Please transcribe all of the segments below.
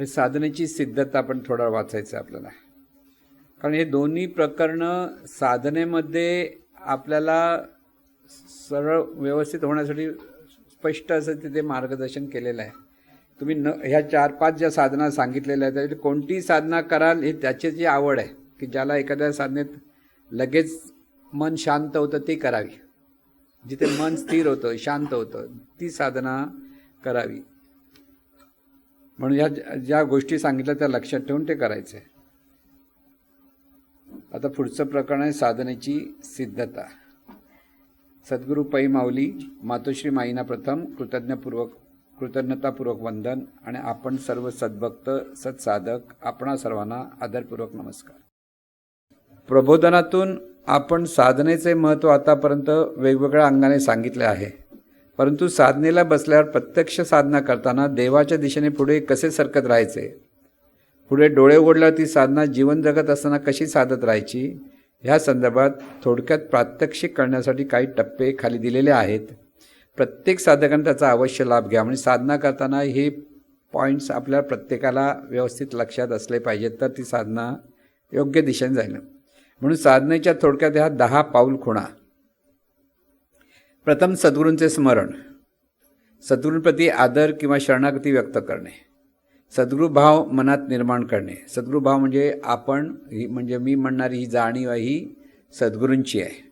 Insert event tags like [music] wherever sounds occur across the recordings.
हे साधनेची सिद्धता आपण थोडा वाचायचं आहे आपल्याला. कारण हे दोन्ही प्रकरणं साधनेमध्ये आपल्याला सरळ व्यवस्थित होण्यासाठी स्पष्ट असं तिथे मार्गदर्शन केलेलं आहे. तुम्ही न ह्या चार पाच ज्या साधना सांगितलेल्या आहेत त्याच्यात कोणती साधना कराल हे त्याची जी आवड आहे की ज्याला एखाद्या साधनेत लगेच मन शांत होतं ती करावी. जिथे मन स्थिर होतं शांत होतं ती साधना करावी. म्हणून ह्या ज्या- ज्या गोष्टी सांगितल्या त्या लक्षात ठेवून ते करायचं. आहे आता पुढचं प्रकरण आहे साधनेची सिद्धता. सद्गुरू पै माऊली मातोश्री माईना प्रथम कृतज्ञपूर्वक कृतज्ञतापूर्वक वंदन आणि आपण सर्व सद्भक्त सत्साधक आपणा सर्वांना आदरपूर्वक नमस्कार. प्रबोधनातून आपण साधनेचे महत्त्व आतापर्यंत वेगवेगळ्या अंगाने सांगितले आहे. परंतु साधनेला बसल्यावर प्रत्यक्ष साधना करताना देवाच्या दिशेने पुढे कसे सरकत राहायचे? पुढे डोळे उघडल्यावर ती साधना जीवन जगत असताना कशी साधत राहायची? ह्या संदर्भात थोडक्यात प्रात्यक्षिक करण्यासाठी काही टप्पे खाली दिलेले आहेत. प्रत्येक साधकाने त्याचा अवश्य लाभ घ्या म्हणजे साधना करताना हे पॉईंट्स आपल्या प्रत्येकाला व्यवस्थित लक्षात असले पाहिजेत तर ती साधना योग्य दिशेने जाईल. म्हणून साधनेच्या थोडक्यात ह्या दहा पाऊल खुणा. प्रथम सद्गुरूंचे स्मरण सद्गुरूंप्रती आदर किंवा शरणागती व्यक्त करणे सद्गुरुभाव मनात निर्माण करणे. सद्गुरुभाव म्हणजे आपण ही म्हणजे मी म्हणणारी ही जाणीव ही सद्गुरूंची आहे.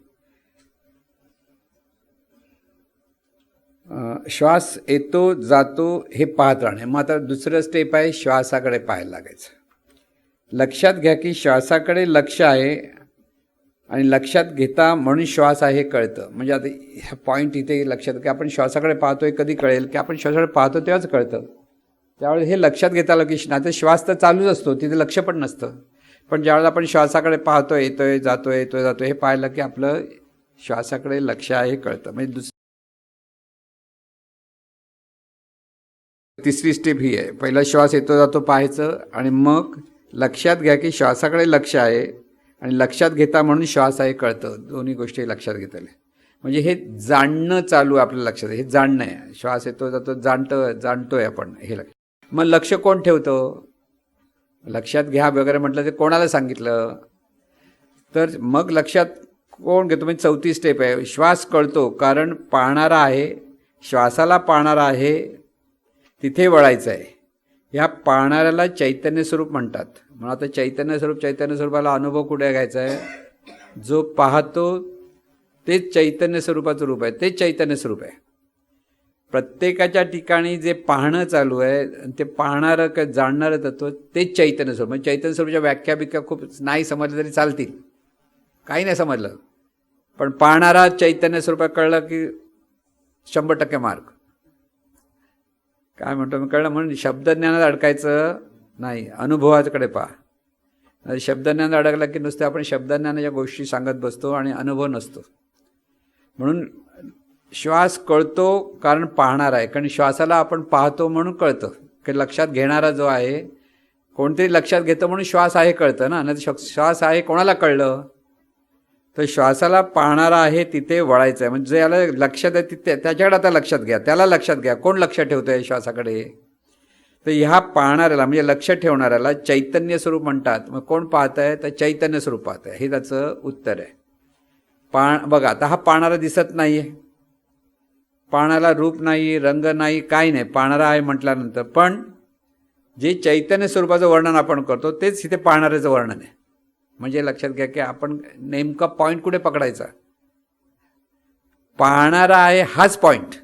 श्वास येतो जातो हे पाहत राहणे. मग आता दुसरं स्टेप आहे श्वासाकडे पाहायला लागायचं. लक्षात घ्या की श्वासाकडे लक्ष आहे आणि लक्षात घेता म्हणून श्वास आहे हे कळतं. म्हणजे आता ह्या पॉईंट इथे लक्षात की आपण श्वासाकडे पाहतोय कधी कळेल? की आपण श्वासाकडे पाहतो तेव्हाच कळतं. त्यावेळेस हे लक्षात घेता आलं की नाही श्वास तर चालूच असतो. तिथे लक्ष पण नसतं. पण ज्यावेळेला आपण श्वासाकडे पाहतो येतोय जातोय येतोय जातोय हे पाहिलं की आपलं श्वासाकडे लक्ष आहे हे कळतं. म्हणजे दुसरं तिसरी स्टेप ही आहे. पहिला श्वास येतो जातो पाहायचं आणि मग लक्षात घ्या की श्वासाकडे लक्ष आहे. आणि लक्षात घेता म्हणून श्वास आहे कळतं. दोन्ही गोष्टी लक्षात घेतल्या म्हणजे हे जाणणं चालू आपल्याला आपल्या लक्षात. हे जाणणं आहे. श्वास येतो जातो जाणतं जाणतोय आपण हे लक्ष. मग लक्ष कोण ठेवतं? लक्षात घ्या वगैरे म्हटलं ते कोणाला सांगितलं? तर मग लक्षात कोण घेतो? म्हणजे चौथी स्टेप आहे. श्वास कळतो. कारण पाहणारा आहे. श्वासाला पाहणारा आहे. तिथे वळायचं आहे. ह्या पाहणाऱ्याला चैतन्य स्वरूप म्हणतात. म्हणून आता चैतन्य स्वरूप चैतन्य स्वरूपाला अनुभव कुठे घ्यायचा आहे? जो पाहतो तेच चैतन्य स्वरूपाचं रूप आहे. तेच चैतन्य स्वरूप आहे. प्रत्येकाच्या ठिकाणी जे पाहणं चालू आहे आणि ते पाहणारं का जाणणारं तत्व तेच चैतन्य स्वरूप. म्हणजे चैतन्य स्वरूपाच्या व्याख्या बिख्या खूप नाही समजलं तरी चालतील. काही नाही समजलं. पण पाहणारा चैतन्य स्वरूपात कळलं की शंभर टक्के मार्क. काय म्हणतो मी कळलं? म्हणून शब्दज्ञानात अडकायचं नाही. अनुभवाकडे पहा. शब्दज्ञानात अडकला की नुसते आपण शब्दज्ञानाच्या गोष्टी सांगत बसतो आणि अनुभव नसतो. म्हणून श्वास कळतो कारण पाहणार आहे. कारण श्वासाला आपण पाहतो म्हणून कळतं. की लक्षात घेणारा जो आहे कोणतरी लक्षात घेतं म्हणून श्वास आहे कळतं ना. नाही श्वास आहे कोणाला कळलं? तर श्वासाला पाहणारा आहे तिथे वळायचं आहे म्हणजे याला लक्षात आहे तिथे त्याच्याकडे आता लक्षात घ्या. त्याला लक्षात घ्या. कोण लक्ष ठेवतं आहे श्वासाकडे? तर ह्या पाहणाऱ्याला म्हणजे लक्ष ठेवणाऱ्याला चैतन्य स्वरूप म्हणतात. मग कोण पाहत आहे तर चैतन्य स्वरूप पाहत आहे हे त्याचं उत्तर आहे. पा बघा आता हा पाहणारा दिसत नाही आहे पाण्याला रूप नाही रंग नाही काही नाही. पाहणारा आहे म्हटल्यानंतर. पण जे चैतन्य स्वरूपाचं वर्णन आपण करतो तेच इथे पाहणाऱ्याचं वर्णन आहे. म्हणजे लक्षात घ्या की आपण नेमका पॉईंट कुठे पकडायचा? पाहणारा आहे हाच पॉईंट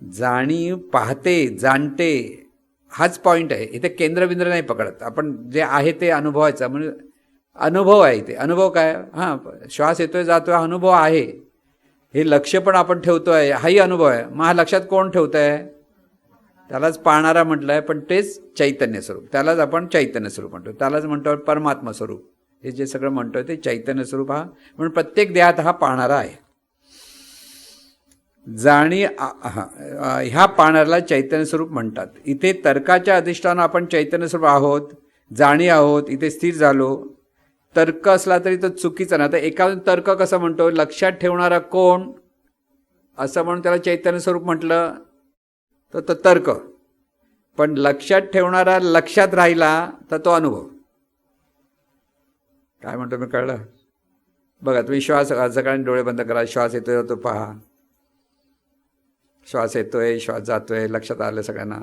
जाणीव पाहते जाणते हाच पॉईंट आहे. इथे केंद्रबिंद्र नाही पकडत. आपण जे आहे ते अनुभवायचं. म्हणजे अनुभव आहे इथे. अनुभव काय? हां श्वास येतोय जातोय हा अनुभव आहे. हे लक्ष पण आपण ठेवतो आहे हाही अनुभव आहे. मग हा लक्षात कोण ठेवत आहे त्यालाच पाहणारा म्हटलं आहे पण तेच चैतन्य स्वरूप. त्यालाच आपण चैतन्य स्वरूप म्हणतो. त्यालाच म्हणतो परमात्मा स्वरूप. हे जे सगळं म्हणतोय ते चैतन्य स्वरूप हा. म्हणून प्रत्येक देहात हा पाहणारा आहे. जाणी हा, ह्या पाहणाऱ्याला चैतन्य स्वरूप म्हणतात. इथे तर्काच्या अधिष्ठानं आपण चैतन्य स्वरूप आहोत जाणी आहोत इथे स्थिर झालो. तर्क असला तरी तो चुकीचा ना तर एका तर्क कसं म्हणतो? लक्षात ठेवणारा कोण? असं म्हणून त्याला चैतन्य स्वरूप म्हटलं. तर तो तर्क. पण लक्षात ठेवणारा लक्षात राहिला तर तो अनुभव. काय म्हणतो मी कळलं? बघा तुम्ही श्वास सकाळी डोळे बंद करा श्वास येतोय तो पहा. श्वास येतोय श्वास जातोय लक्षात आलं सगळ्यांना.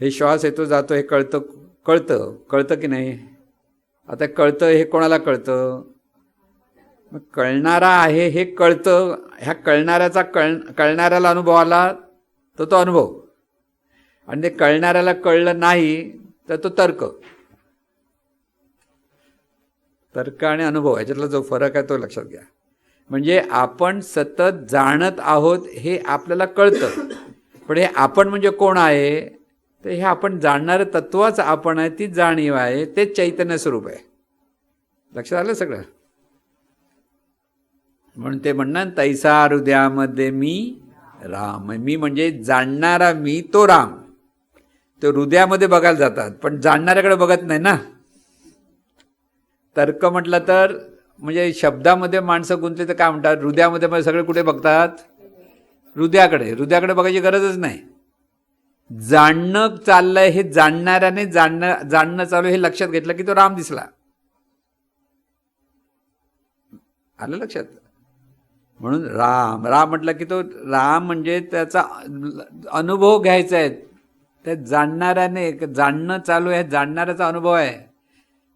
हे श्वास येतो जातो हे कळतं कळतं कळतं की नाही? आता कळतं हे कोणाला कळतं? कळणारा आहे हे कळतं. ह्या कळणाऱ्याचा कळ कळणाऱ्याला अनुभव आला तर तो अनुभव. आणि ते कळणाऱ्याला कळलं नाही तर तो तर्क. तर्क आणि अनुभव याच्यातला जो फरक आहे तो लक्षात घ्या. म्हणजे आपण सतत जाणत आहोत हे आपल्याला कळतं. पण हे आपण म्हणजे कोण आहे? तर हे आपण जाणणारं तत्वच आपण आहे ती जाणीव आहे तेच चैतन्य स्वरूप आहे. लक्षात आलं सगळं? म्हणून ते म्हणणार तैसा हृदयामध्ये मी राम मी म्हणजे जाणणारा मी तो राम. तो हृदयामध्ये बघायला जातात पण जाणणाऱ्याकडे बघत नाही ना. तर्क म्हटलं तर म्हणजे शब्दामध्ये माणसं गुंतले तर काय म्हणतात? हृदयामध्ये मग सगळे कुठे बघतात? हृदयाकडे. हृदयाकडे बघायची गरजच नाही. जाणणं चाललंय हे जाणणाऱ्याने जाणणं जाणणं चालू हे लक्षात घेतलं की तो राम दिसला. आलं लक्षात? म्हणून राम राम म्हटलं की तो राम म्हणजे त्याचा अनुभव घ्यायचा आहे. त्या जाणणाऱ्याने जाणणं चालू आहे जाणणाऱ्याचा अनुभव आहे.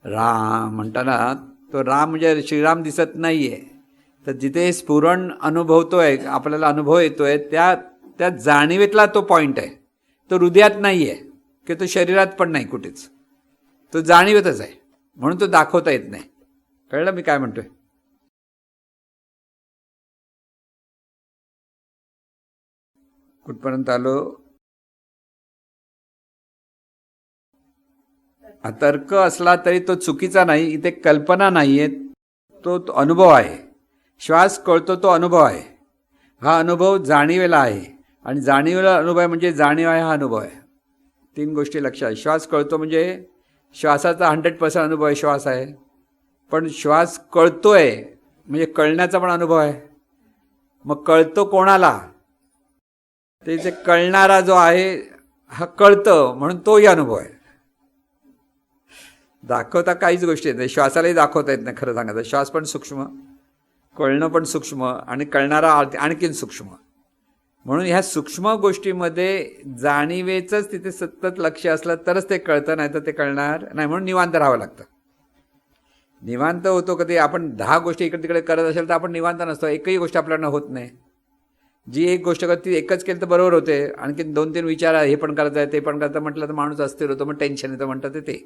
राम म्हणताना तो राम म्हणजे श्रीराम दिसत नाही आहे तर जिथे स्फुरण अनुभवतो आहे आपल्याला अनुभव येतो आहे त्या त्या जाणीवेतला तो पॉईंट आहे. तो हृदयात नाही आहे की तो शरीरात पण नाही कुठेच. तो जाणीवेतच आहे म्हणून तो दाखवता येत नाही. कळलं मी काय म्हणतोय? कुठपर्यंत आलो? तर्क असला तरी तो चुकीचा नाही इथे कल्पना नाही आहे तो तो अनुभव आहे. श्वास कळतो तो अनुभव आहे. हा अनुभव जाणीवेला आहे. आणि जाणीवेला अनुभव आहे म्हणजे जाणीव आहे हा अनुभव आहे. तीन गोष्टी लक्षात. श्वास कळतो म्हणजे श्वासाचा हंड्रेड पर्सेंट अनुभव आहे श्वास आहे. पण श्वास कळतोय म्हणजे कळण्याचा पण अनुभव आहे. मग कळतो कोणाला? ते जे कळणारा जो आहे हा कळतं म्हणून तोही अनुभव आहे. दाखवता काहीच गोष्टी येत नाही श्वासालाही दाखवता येत नाही खरं सांगायचं. श्वास पण सूक्ष्म कळणं पण सूक्ष्म आणि कळणारा आणखीन सूक्ष्म. म्हणून ह्या सूक्ष्म गोष्टीमध्ये जाणीवेचंच तिथे सतत लक्ष असलं तरच ते कळतं नाही तर ते कळणार नाही म्हणून निवांत राहावं लागतं. निवांत होतो कधी आपण दहा गोष्टी इकडे तिकडे करत असेल तर आपण निवांत नसतो. एकही गोष्ट आपल्याला होत नाही. जी एक गोष्ट करते ती एकच केली तर बरोबर होते. आणखी दोन तीन विचार हे पण करता ते पण करता म्हटलं तर माणूस अस्थिर होतो मग टेन्शन येतं म्हणतात ते ते.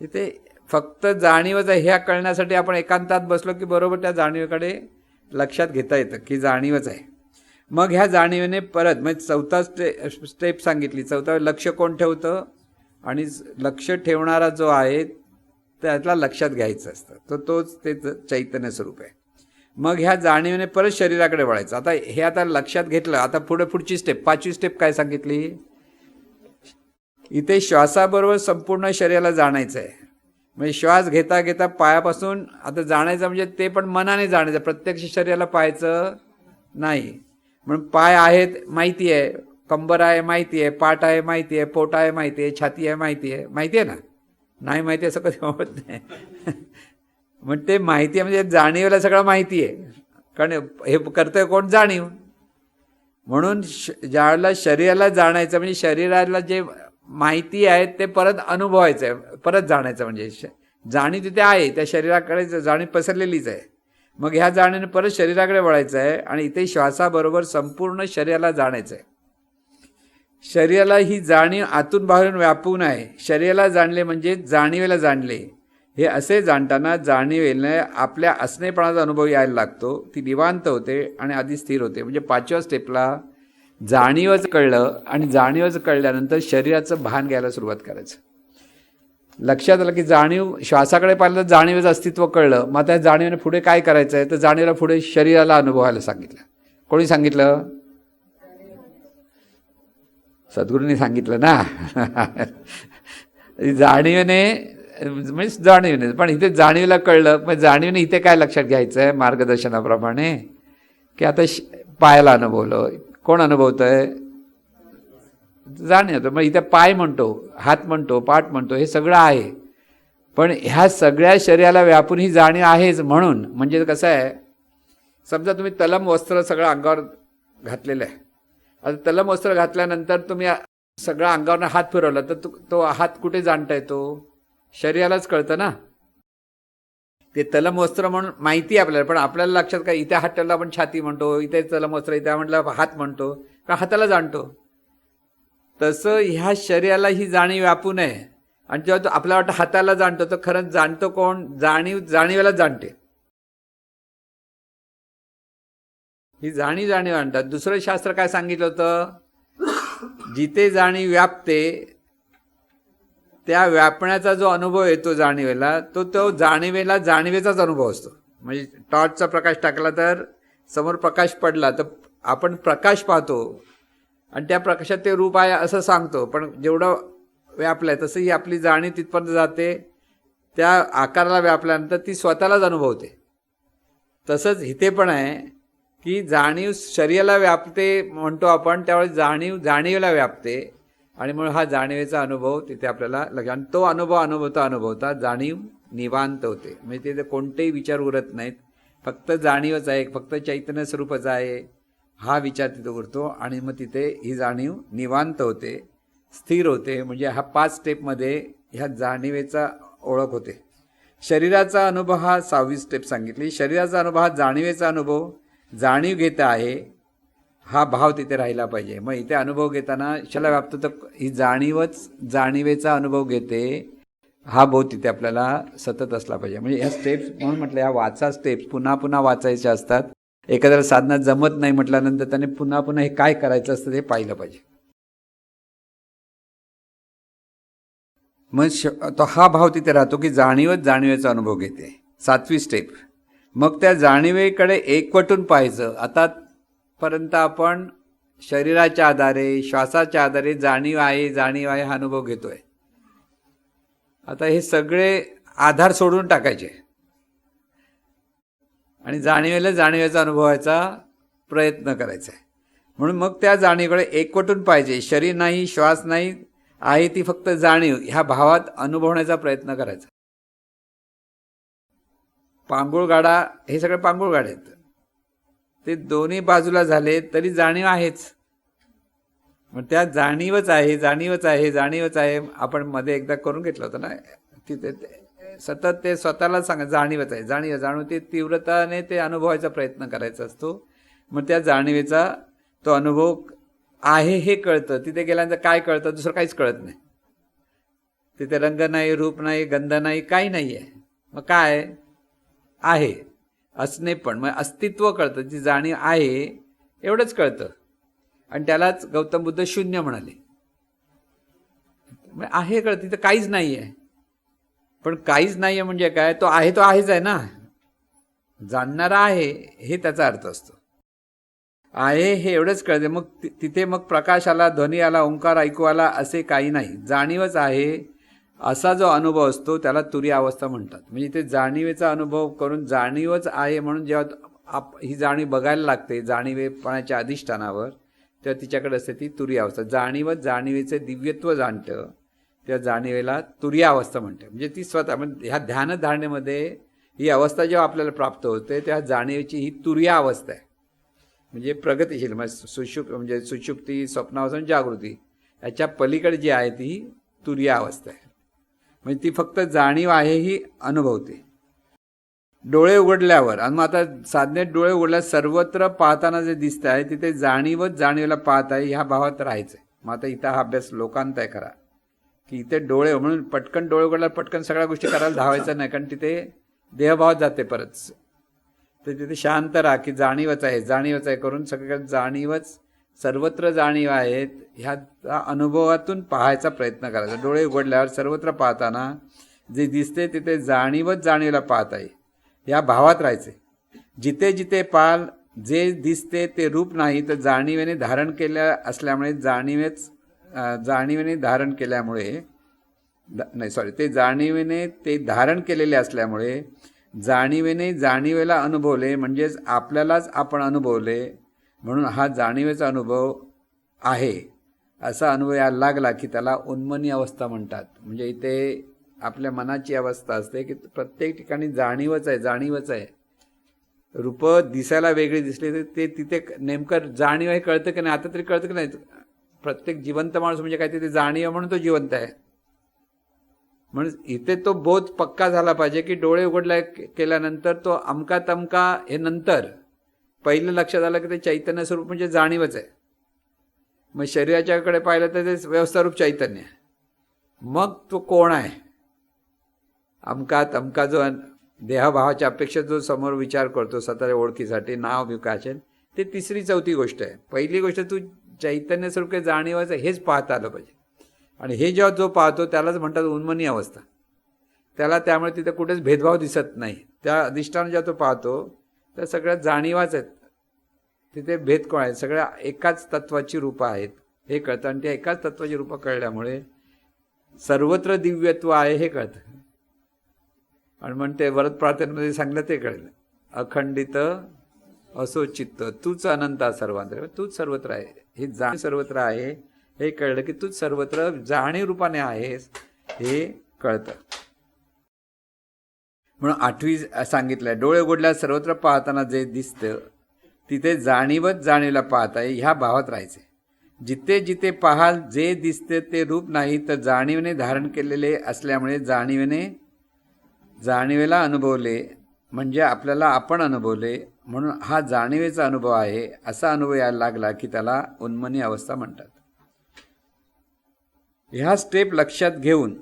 तिथे फक्त जाणीवच आहे ह्या कळण्यासाठी आपण एकांतात बसलो की बरोबर त्या जाणीवेकडे लक्षात घेता येतं की जाणीवच आहे. मग ह्या जाणीवेने परत म्हणजे चौथा स्टे स्टेप सांगितली. चौथा लक्ष कोण ठेवतं? आणि लक्ष ठेवणारा जो आहे त्यातला लक्षात घ्यायचं असतं. तर तोच ते चैतन्य स्वरूप आहे. मग ह्या जाणीवेने परत शरीराकडे वळायचं. आता हे आता लक्षात घेतलं आता पुढे पुढची स्टेप पाचवी स्टेप काय सांगितली? इथे श्वासाबरोबर संपूर्ण शरीराला जाणायचं आहे म्हणजे श्वास घेता घेता पायापासून आता जाणायचं म्हणजे ते पण मनाने जाणायचं प्रत्यक्ष शरीराला पाहायचं नाही. म्हणून पाय आहेत माहिती आहे. कंबर आहे माहिती आहे. पाठ आहे माहिती आहे. पोट आहे माहिती आहे. छाती आहे माहिती आहे. माहिती आहे ना? नाही माहिती असं कधी होत नाही. मग ते माहिती आहे म्हणजे जाणीवला सगळं माहिती आहे. कारण हे करतोय कोण? जाणीव. म्हणून श ज्यावेळेला शरीराला जाणायचं म्हणजे शरीराला जे माहिती आहे ते परत अनुभवायचं आहे. परत जाणायचं म्हणजे जाणीव तिथे आहे. त्या शरीराकडे जाणीव पसरलेलीच आहे. मग ह्या जाण्याने परत शरीराकडे वळायचं आहे आणि इथे श्वासाबरोबर संपूर्ण शरीराला जाणायचं आहे. शरीराला ही जाणीव आतून बाहेरून व्यापून आहे. शरीराला जाणले म्हणजे जाणीवेला जाणले. हे असे जाणताना जाणीवेने आपल्या असणेपणाचा अनुभव यायला लागतो. ती निवांत होते आणि आधी स्थिर होते. म्हणजे पाचव्या स्टेपला जाणीवच कळलं आणि जाणीवच कळल्यानंतर शरीराचं भान घ्यायला सुरुवात करायचं. लक्षात आलं की जाणीव श्वासाकडे पाहिलं तर जाणीवेचं अस्तित्व कळलं. मग त्या जाणीवेने पुढे काय करायचं आहे तर जाणीवेला पुढे शरीराला अनुभवायला सांगितलं. कोणी सांगितलं? सद्गुरूंनी सांगितलं ना? [laughs] जाणीवेने म्हणजे जाणीवने. पण इथे जाणीवला कळलं. मग जाणीवने इथे काय लक्षात घ्यायचं आहे मार्गदर्शनाप्रमाणे? की आता पायाला अनुभवलं. कोण अनुभवतं आहे जाणीव मग इथे पाय म्हणतो हात म्हणतो पाठ म्हणतो हे सगळं आहे. पण ह्या सगळ्या शरीराला व्यापून ही जाणीव आहेच म्हणून. म्हणजे कसं आहे समजा तुम्ही तलम वस्त्र सगळं अंगावर घातलेलं आहे. आता तलम वस्त्र घातल्यानंतर तुम्ही सगळं अंगावर हात फिरवला तर तो हात कुठे जाणता येतो शरीरालाच कळतं ना. ते तलमवस्त्र म्हणून माहिती आहे आपल्याला पण आपल्याला लक्षात काय इथे हाताला आपण छाती म्हणतो इथे तलमवस्त्र इथे म्हटलं हात म्हणतो का हाताला जाणतो. तसं ह्या शरीराला ही जाणीव व्यापू नये. आणि जेव्हा तो आपल्याला वाटतं हाताला जाणतो तर खरंच जाणतो कोण? जाणीव जाणीवेला जाणते. ही जाणीव जाणीव आणतात. दुसरं शास्त्र काय सांगितलं होतं? जिथे जाणीव व्यापते त्या व्यापण्याचा जो अनुभव येतो जाणीवेला तो तो जाणीवेला जाणीवेचाच अनुभव असतो. म्हणजे टॉर्चचा प्रकाश टाकला तर समोर प्रकाश पडला तर आपण प्रकाश पाहतो. आणि त्या प्रकाशात ते रूप आहे असं सांगतो. पण जेवढं व्यापलं आहे तसं ही आपली जाणीव तिथपर्यंत जाते. त्या आकाराला व्यापल्यानंतर ती स्वतःलाच अनुभवते. तसंच इथे पण आहे की जाणीव शरीराला व्यापते म्हणतो आपण त्यावेळेस जाणीव जाणीवेला व्यापते. आणि म्हणून हा जाणीवेचा अनुभव तिथे आपल्याला लग आणि तो अनुभव अनुभवता अनुभवता जाणीव निवांत होते. म्हणजे तिथे कोणतेही विचार उरत नाहीत. फक्त जाणीवच आहे फक्त चैतन्य स्वरूपच आहे हा विचार तिथे उरतो. आणि मग तिथे ही जाणीव निवांत होते स्थिर होते. म्हणजे हा पाच स्टेपमध्ये ह्या जाणीवेचा ओळख होते. शरीराचा अनुभव हा सहावी स्टेप सांगितली. शरीराचा अनुभव हा जाणीवेचा अनुभव. जाणीव घेता आहे. हा भाव तिथे राहिला पाहिजे. मग इथे अनुभव घेताना शला व्याप्त तर ही जाणीवच जाणीवेचा अनुभव घेते हा बोध तिथे आपल्याला सतत असला पाहिजे. म्हणजे ह्या स्टेप्स म्हणून म्हटलं या वाचा स्टेप्स पुन्हा पुन्हा वाचायच्या असतात. एखाद्याला साधना जमत नाही म्हटल्यानंतर त्याने पुन्हा पुन्हा हे काय करायचं असतं ते पाहिलं पाहिजे. मग श तो हा भाव तिथे राहतो की जाणीवच जाणीवेचा अनुभव घेते. सातवी स्टेप मग त्या जाणीवेकडे एकवटून पाहायचं. आता पर्यंत आपण शरीराच्या आधारे श्वासाच्या आधारे जाणीव आहे जाणीव आहे हा अनुभव घेतोय. आता हे सगळे आधार सोडून टाकायचे. आणि जाणीवेला जाणीवेचा अनुभवायचा प्रयत्न करायचा. आहे म्हणून मग त्या जाणीवेकडे एकवटून पाहिजे. शरीर नाही श्वास नाही आहे ती फक्त जाणीव. ह्या भावात अनुभवण्याचा प्रयत्न करायचा. पांगुळ गाडा हे सगळे पांगुळ गाडे आहेत. ते दोन्ही बाजूला झाले तरी जाणीव आहेच. मग त्या जाणीवच आहे जाणीवच आहे जाणीवच आहे आपण मध्ये एकदा करून घेतलं होतं ना तिथे ते सतत ते स्वतःला सांगा जाणीवच आहे जाणीव जाणून ते तीव्रताने ते अनुभवायचा प्रयत्न करायचा असतो. मग त्या जाणीवेचा तो अनुभव आहे हे कळतं. तिथे गेल्यानंतर काय कळतं? दुसरं काहीच कळत नाही. तिथे रंग नाही रूप नाही गंध नाही काही नाही आहे मग काय आहे. असणे पण मग अस्तित्व कळतं जी जाणीव आहे एवढंच कळतं. आणि त्यालाच गौतम बुद्ध शून्य म्हणाले. मग आहे कळतं तिथं काहीच नाही आहे पण काहीच नाही आहे म्हणजे काय तो आहे तो आहेच आहे ना. जाणणारा आहे हे त्याचा अर्थ असतो. आहे हे एवढंच कळते. मग तिथे मग प्रकाश आला ध्वनी आला ओंकार ऐकू आला असे काही नाही. जाणीवच आहे असा जो अनुभव असतो त्याला तुरी अवस्था म्हणतात. म्हणजे ते जाणीवेचा अनुभव करून जाणीवच आहे म्हणून जेव्हा आप ही जाणीव बघायला लागते जाणीवेपणाच्या अधिष्ठानावर तेव्हा तिच्याकडे असते ती तुरी अवस्था. जाणीवच जाणीवेचे दिव्यत्व जाणतं त्या जाणीवेला तुरी अवस्था म्हणते म्हणजे ती स्वतः म्हणजे ह्या ध्यानधारणेमध्ये ही अवस्था जेव्हा आपल्याला प्राप्त होते त्या जाणीवेची ही तुर्या अवस्था आहे. म्हणजे प्रगतीशील म्हणजे सुशुप म्हणजे सुशुप्ती स्वप्नावस्था आणि जागृती याच्या पलीकडे जी आहे ती तुर्या अवस्था आहे. म्हणजे ती फक्त जाणीव आहे ही अनुभवते. डोळे उघडल्यावर आणि मग आता साधनेत डोळे उघडल्यावर सर्वत्र पाहताना जे दिसत आहे तिथे जाणीवच जाणीवला पाहत आहे ह्या भावात राहायचं आहे मग आता इथं हा अभ्यास लोकांत आहे खरा. की इथे डोळे म्हणून पटकन डोळे उघडल्यावर पटकन सगळ्या गोष्टी करायला धावायचं नाही कारण तिथे देहभावात जाते परत. तर तिथे शांत राहा की जाणीवच आहे जाणीवच आहे करून सगळ्यात जाणीवच सर्वत्र जाणीव आहेत ह्या अनुभवातून पाहायचा प्रयत्न करायचा. डोळे उघडल्यावर सर्वत्र पाहताना जे दिसते तिथे जाणीवच जाणीवला पाहत आहे. या भावात राहायचे. जिथे जिथे पाल जे दिसते ते रूप नाही तर जाणीवेने धारण केल्या असल्यामुळे जाणीवेच जाणीवेने धारण केल्यामुळे नाही सॉरी ते जाणीवेने ते धारण केलेले असल्यामुळे जाणीवेने जाणीवेला अनुभवले म्हणजेच आपल्यालाच आपण अनुभवले म्हणून हा जाणीवेचा अनुभव आहे. असा अनुभव यायला लागला की त्याला उन्मनी अवस्था म्हणतात. म्हणजे इथे आपल्या मनाची अवस्था असते की प्रत्येक ठिकाणी जाणीवच आहे जाणीवच आहे. रूप दिसायला वेगळी दिसली तर ते तिथे नेमकं जाणीव हे कळतं की नाही आता तरी कळतं की नाही. प्रत्येक जिवंत माणूस म्हणजे काय तिथे जाणीव म्हणून तो जिवंत आहे. म्हणून इथे तो बोध पक्का झाला पाहिजे की डोळे उघडल्या केल्यानंतर तो अमका तमका हे नंतर पहिलं लक्षात आलं की ते चैतन्य स्वरूप म्हणजे जाणीवच आहे. मग शरीराच्याकडे पाहिलं तर ते व्यवस्थारूप चैतन्य आहे. मग तो कोण आहे? अमका तमका जो देहभावाच्या अपेक्षा जो समोर विचार करतो स्वतःच्या ओळखीसाठी नाव विकाचन ते तिसरी चौथी गोष्ट आहे. पहिली गोष्ट तू चैतन्य स्वरूप काही जाणीवायचं हेच पाहता आलं पाहिजे. आणि हे जेव्हा जो पाहतो त्यालाच म्हणतात उन्मनी अवस्था. त्याला त्यामुळे तिथे कुठेच भेदभाव दिसत नाही. त्या अधिष्ठान जेव्हा तो पाहतो त्या सगळ्या जाणीवाच आहेत. तिथे भेद कोण आहेत सगळ्या एकाच तत्वाची रूपं आहेत. हे कळतं. आणि त्या एकाच तत्वाची रूपं कळल्यामुळे सर्वत्र दिव्यत्व आहे हे कळतं. आणि मग ते वरद प्रार्थनेमध्ये सांगलं ते कळलं. अखंडित असो चित्त तूच अनंत सर्वांतर तूच सर्वत्र आहे. हे जाण सर्वत्र आहे. हे कळलं की तूच सर्वत्र जाणीव रूपाने आहेस हे कळतं. म्हणून आठवी सांगितलंय डोळे उघडल्या सर्वत्र पाहताना जे दिसतं तिथे जाणीवच जाणीवला पाहत आहे ह्या भावात राहायचे जिथे जिथे पाहाल जे दिसते ते रूप नाही तर जाणीवेने धारण केलेले असल्यामुळे जाणीवेने जाणीवेला अनुभवले म्हणजे आपल्याला आपण अनुभवले म्हणून हा जाणीवेचा अनुभव आहे असा अनुभव यायला लागला की त्याला उन्मनी अवस्था म्हणतात. ह्या स्टेप लक्षात घेऊन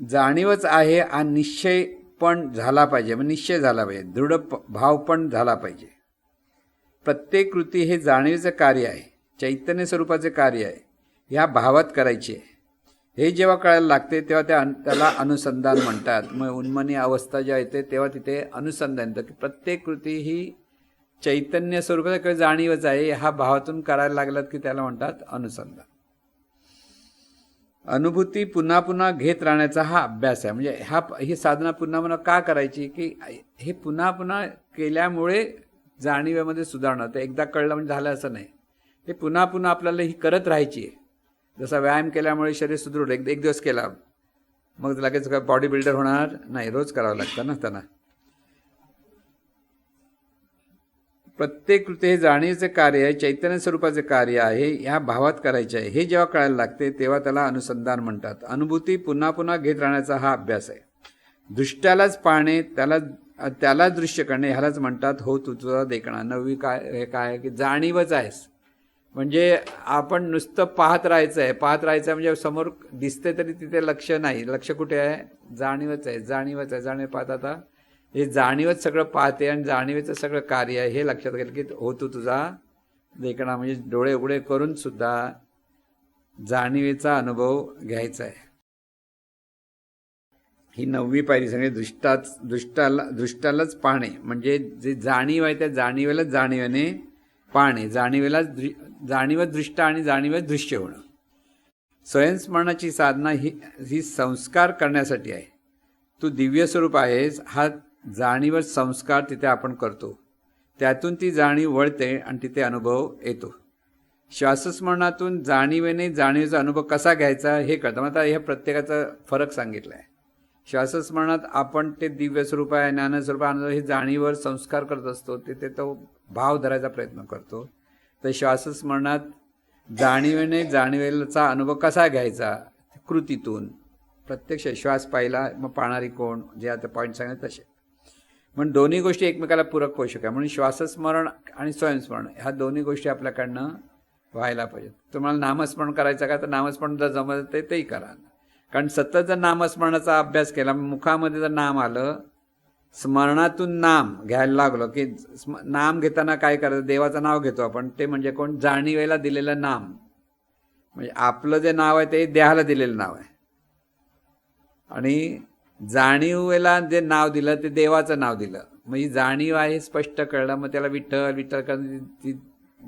जाणीवच आहे हा निश्चय पण झाला पाहिजे म्हणजे निश्चय झाला पाहिजे दृढ प- भाव पण झाला पाहिजे. प्रत्येक कृती हे जाणीवचं कार्य आहे चैतन्य स्वरूपाचे कार्य आहे ह्या भावात करायची आहे. हे जेव्हा कळायला लागते तेव्हा त्या त्याला अनुसंधान म्हणतात. मग उन्मनी अवस्था जेव्हा येते तेव्हा तिथे अनुसंधान येतं की प्रत्येक कृती ही चैतन्य स्वरूपाचा किंवा जाणीवच आहे ह्या भावातून करायला लागलात की त्याला म्हणतात अनुसंधान. अनुभूती पुन्हा पुन्हा घेत राहण्याचा हा अभ्यास आहे. म्हणजे हा ही साधना पुन्हा पुन्हा का करायची? की हे पुन्हा पुन्हा केल्यामुळे जाणीवेमध्ये सुधारणा ते एकदा कळलं म्हणजे झालं असं नाही. हे पुन्हा पुन्हा आपल्याला ही करत राहायची आहे. जसा व्यायाम केल्यामुळे शरीर सुदृढ एक एक दिवस केला. मग लगेच बॉडी बिल्डर होणार? नाही रोज करावं लागतं ना त्यांना. प्रत्येक कृती हे जाणीवेचे कार्य आहे चैतन्य स्वरूपाचे कार्य आहे ह्या भावात करायचे आहे. हे जेव्हा कळायला लागते तेव्हा त्याला अनुसंधान म्हणतात. अनुभूती पुन्हा पुन्हा घेत राहण्याचा हा अभ्यास आहे. दृष्ट्यालाच पाहणे त्याला त्याला दृश्य करणे ह्यालाच म्हणतात हो तू तुझा देखणा. नववी काय हे काय आहे की जाणीवच आहेस. म्हणजे आपण नुसतं पाहत राहायचं आहे. पाहत राहायचं आहे म्हणजे समोर दिसते तरी तिथे लक्ष नाही. लक्ष कुठे आहे? जाणीवच आहे जाणीवच आहे. जाणीव पाहत आता हे जाणीवच सगळं पाहते आणि जाणीवेचं सगळं कार्य आहे हे लक्षात घेतलं की होतो तुझा देखणा म्हणजे डोळे उघडे करून सुद्धा जाणीवेचा अनुभव घ्यायचा आहे. ही नववी पायरी सगळे दृष्टाच दृष्टाला दृष्टालाच पाहणे म्हणजे जे जाणीव आहे त्या जाणीवेलाच जाणीवेने पाहणे जाणीवेलाच दृ जाणीव दृष्ट आणि जाणीव दृश्य होणं. स्वयंस्मरणाची साधना ही ही संस्कार करण्यासाठी आहे. तू दिव्य स्वरूप आहेस हा जाणीव संस्कार तिथे आपण करतो. त्यातून ती जाणीव वळते आणि तिथे अनुभव येतो. श्वासस्मरणातून जाणीवेने जाणीवेचा अनुभव कसा घ्यायचा हे कळतं. मग आता ह्या प्रत्येकाचा फरक सांगितला आहे श्वासस्मरणात आपण ते दिव्य स्वरूप आहे ज्ञानस्वरूप आनंद हे जाणीवर संस्कार करत असतो. तिथे तो भाव धरायचा प्रयत्न करतो. तर श्वासस्मरणात जाणीवेने जाणीवेचा अनुभव कसा घ्यायचा? कृतीतून. प्रत्यक्ष श्वास पाहिला मग पाहणारी कोण? जे आता पॉईंट सांगितले तसे. म्हणून दोन्ही गोष्टी एकमेकाला पूरक पोषक आहे. म्हणून श्वासस्मरण आणि स्वयंस्मरण ह्या दोन्ही गोष्टी आपल्याकडनं व्हायला पाहिजेत. तुम्हाला नामस्मरण करायचं का? तर नामस्मरण जर जमत ते तेही करा. कारण सतत जर नामस्मरणाचा अभ्यास केला मुखामध्ये जर नाम आलं स्मरणातून नाम घ्यायला लागलो की स्म नाम घेताना काय करायचं? देवाचं नाव घेतो आपण. ते म्हणजे कोण? जाणीवेला दिलेलं नाम. म्हणजे आपलं जे नाव आहे ते देहाला दिलेलं नाव आहे. आणि जाणीवेला जे नाव दिलं ते देवाचं नाव दिलं. मग ही जाणीव आहे स्पष्ट कळलं मग त्याला विठ्ठल विठ्ठल करून ती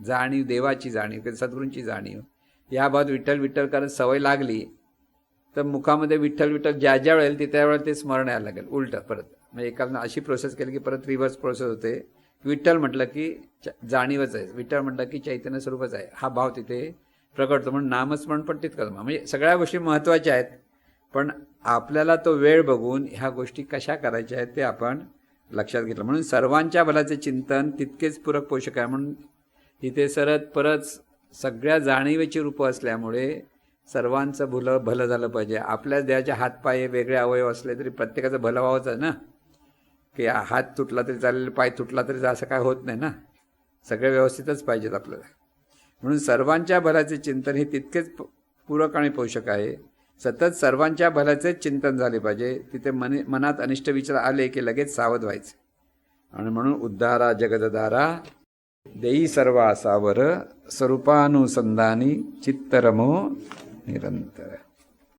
जाणीव देवाची जाणीव सद्गुरूंची जाणीव. याबाबत विठ्ठल विठ्ठल करत सवय लागली तर मुखामध्ये विठ्ठल विठ्ठल ज्या ज्या वेळेला ते त्यावेळेला ते स्मरण यायला लागेल उलटं परत. म्हणजे एकाला अशी प्रोसेस केली की परत रिव्हर्स प्रोसेस होते. विठ्ठल म्हटलं की च- जाणीवच आहे. विठ्ठल म्हटलं की चैतन्य स्वरूपच आहे. हा भाव तिथे प्रकट होतो म्हणून नामस्मरण पण तितकंच. म्हणजे सगळ्या गोष्टी महत्त्वाच्या आहेत. पण आपल्याला तो वेळ बघून ह्या गोष्टी कशा करायच्या आहेत ते आपण लक्षात घेतलं. म्हणून सर्वांच्या भलाचे चिंतन तितकेच पूरक पोषक आहे. म्हणून इथे सरत परत सगळ्या जाणीवेची रूपं असल्यामुळे सर्वांचं भुलं भलं झालं पाहिजे. आपल्याच देहाचे हातपाय वेगळे अवयव असले तरी प्रत्येकाचं भलं व्हावंच आहे ना. की हात तुटला तरी चालेल पाय तुटला तरी असं काय होत नाही ना. सगळे व्यवस्थितच पाहिजेत आपल्याला. म्हणून सर्वांच्या भलाचे चिंतन हे तितकेच पूरक आणि पोषक आहे. सतत सर्वांच्या भल्याचेच चिंतन झाले पाहिजे. तिथे मनी मनात अनिष्ट विचार आले की लगेच सावध व्हायचे. आणि म्हणून उद्धारा जगददारा देई सर्वासावर स्वरूपानुसंधानी चित्तरमो निरंतर.